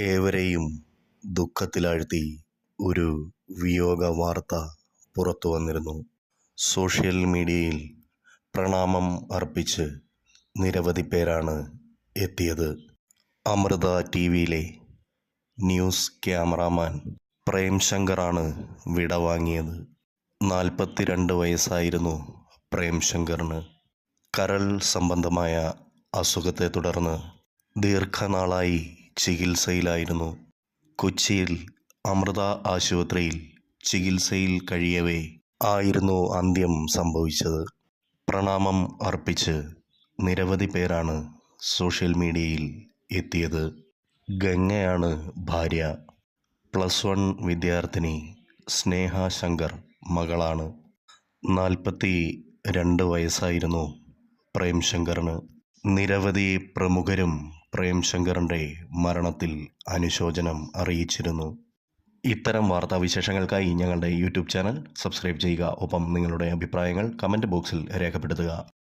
ഏവരെയും ദുഃഖത്തിലാഴ്ത്തി ഒരു വിയോഗ വാർത്ത പുറത്തു വന്നിരുന്നു. സോഷ്യൽ മീഡിയയിൽ പ്രണാമം അർപ്പിച്ച് നിരവധി പേരാണ് എത്തിയത്. അമൃത ടി വിയിലെ ന്യൂസ് ക്യാമറാമാൻ പ്രേം വിടവാങ്ങിയത് വിട വാങ്ങിയത്. നാൽപ്പത്തിരണ്ട് വയസ്സായിരുന്നു പ്രേം ശങ്കറിന്. കരൾ സംബന്ധമായ അസുഖത്തെ തുടർന്ന് ദീർഘനാളായി ചികിത്സയിലായിരുന്നു. കൊച്ചിയിൽ അമൃത ആശുപത്രിയിൽ ചികിത്സയിൽ കഴിയവേ ആയിരുന്നു അന്ത്യം സംഭവിച്ചത്. പ്രണാമം അർപ്പിച്ച് നിരവധി പേരാണ് സോഷ്യൽ മീഡിയയിൽ എത്തിയത്. ഗംഗയാണ് ഭാര്യ. പ്ലസ് വൺ വിദ്യാർത്ഥിനി സ്നേഹ ശങ്കർ മകളാണ്. നാൽപ്പത്തി രണ്ട് വയസ്സായിരുന്നു പ്രേം ശങ്കറിന് നിരവധി പ്രമുഖരും പ്രേം ശങ്കറിന്റെ മരണത്തിൽ അനുശോചനം അറിയിച്ചിരുന്നു. ഇത്തരം വാർത്താ വിശേഷങ്ങൾക്കായി ഞങ്ങളുടെ യൂട്യൂബ് ചാനൽ സബ്സ്ക്രൈബ് ചെയ്യുക. ഒപ്പം നിങ്ങളുടെ അഭിപ്രായങ്ങൾ കമന്റ് ബോക്സിൽ രേഖപ്പെടുത്തുക.